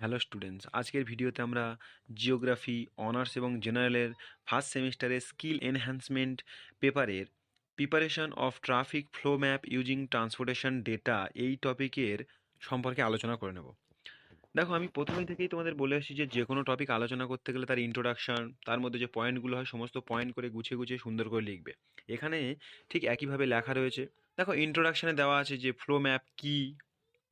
Hello students আজকের ভিডিওতে আমরা জিওগ্রাফি অনার্স এবং জেনারেলের ফার্স্ট সেমিস্টারের স্কিল এনহ্যান্সমেন্ট পেপারের preparation of traffic flow map using transportation data এই টপিকের সম্পর্কে আলোচনা করে নেব। দেখো, আমি প্রথমে থেকেই তোমাদের বলে আসছি যে যে কোনো টপিক আলোচনা করতে গেলে তার ইন্ট্রোডাকশন তার মধ্যে যে পয়েন্টগুলো হয়, সমস্ত পয়েন্ট করে গুছিয়ে গুছিয়ে সুন্দর করে লিখবে। এখানে ঠিক একইভাবে লেখা রয়েছে। দেখো ইন্ট্রোডাকশনে দেওয়া আছে যে ফ্লো ম্যাপ কী?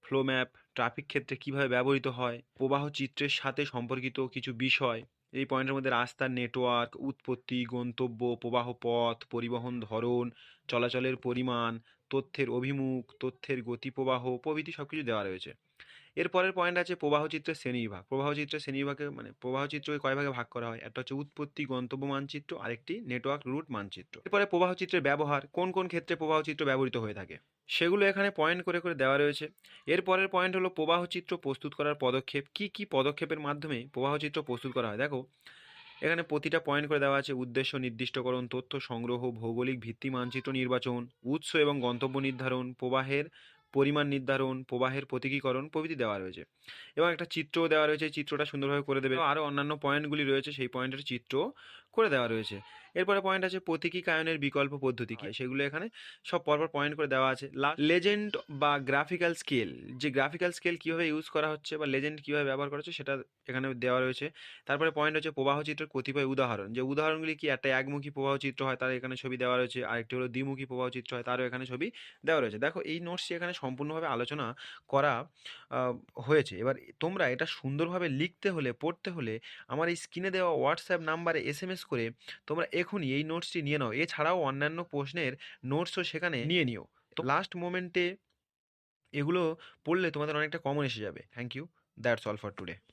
ফ্লো ম্যাপ ট্রাফিক ক্ষেত্রে কীভাবে ব্যবহৃত হয়, প্রবাহ চিত্রের সাথে সম্পর্কিত কিছু বিষয়, এই পয়েন্টের মধ্যে রাস্তার নেটওয়ার্ক উৎপত্তি, গন্তব্য, প্রবাহ পথ, পরিবহন ধরন, চলাচলের পরিমাণ তথ্যের অভিমুখ, তথ্যের গতি প্রবাহ প্রভৃতি সব কিছু দেওয়া রয়েছে। এরপরের পয়েন্ট আছে প্রবাহ চিত্রের শ্রেণীবিভাগ। প্রবাহ চিত্রের শ্রেণীবিভাগে মানে প্রবাহ চিত্রকে কয় ভাগে ভাগ করা হয়? একটা হচ্ছে উৎপত্তি, গন্তব্য মানচিত্র, আরেকটি নেটওয়ার্ক রুট মানচিত্র। এরপরে প্রবাহ চিত্রের ব্যবহার, কোন কোন ক্ষেত্রে প্রবাহ চিত্র ব্যবহৃত হয়ে থাকে? সেগুলো এখানে পয়েন্ট করে করে দেওয়া রয়েছে। এরপরের পয়েন্ট হলো প্রবাহ চিত্র প্রস্তুত করার পদক্ষেপ। কি কি পদক্ষেপের মাধ্যমে প্রবাহ চিত্র প্রস্তুত করা হয়? দেখো এখানে প্রতিটা পয়েন্ট করে দেওয়া আছে উদ্দেশ্য, নির্দিষ্টকরণ, তথ্য, সংগ্রহ, ভৌগোলিক ভিত্তি, মানচিত্র নির্বাচন, উৎস এবং গন্তব্য নির্ধারণ, প্রবাহের পরিমাণ নির্ধারণ, প্রবাহের প্রতীকীকরণ প্রভৃতি দেওয়া রয়েছে। এবং একটা চিত্রও দেওয়া রয়েছে চিত্রটা সুন্দরভাবে করে দেবে। আরও অন্যান্য পয়েন্টগুলি রয়েছে, সেই পয়েন্টের চিত্র করে দেওয়া রয়েছে। এরপরে পয়েন্ট আছে প্রতীকীকায়নের বিকল্প পদ্ধতি কি? সেগুলো এখানে সব পরপর পয়েন্ট করে দেওয়া আছে। লেজেন্ড বা গ্রাফিক্যাল স্কেল যে গ্রাফিক্যাল স্কেল কীভাবে ইউজ করা হচ্ছে বা লেজেন্ড কীভাবে ব্যবহার করা হচ্ছে সেটা এখানে দেওয়া রয়েছে। তারপরে পয়েন্ট হচ্ছে প্রবাহ চিত্রের কতিপয় উদাহরণ। যে উদাহরণগুলি কি? একটা একমুখী প্রবাহ চিত্র হয় তার এখানে ছবি দেওয়া রয়েছে। আরেকটি হলো দ্বিমুখী প্রবাহ চিত্র হয় তারও এখানে ছবি দেওয়া রয়েছে। দেখো এই নোটসটি এখানে সম্পূর্ণভাবে আলোচনা করা হয়েছে। এবার তোমরা এটা সুন্দরভাবে লিখতে হলে পড়তে হলে আমার এই স্ক্রিনে দেওয়া হোয়াটসঅ্যাপ নাম্বারে এস এম এস করে তোমরা এখনই এই নোটসটি নিয়ে নাও। এছাড়াও অন্যান্য প্রশ্নের নোটসও সেখানে নিয়ে নিও। তো লাস্ট মোমেন্টে এগুলো পড়লে তোমাদের অনেকটা কমন এসে যাবে। Thank you that's all for today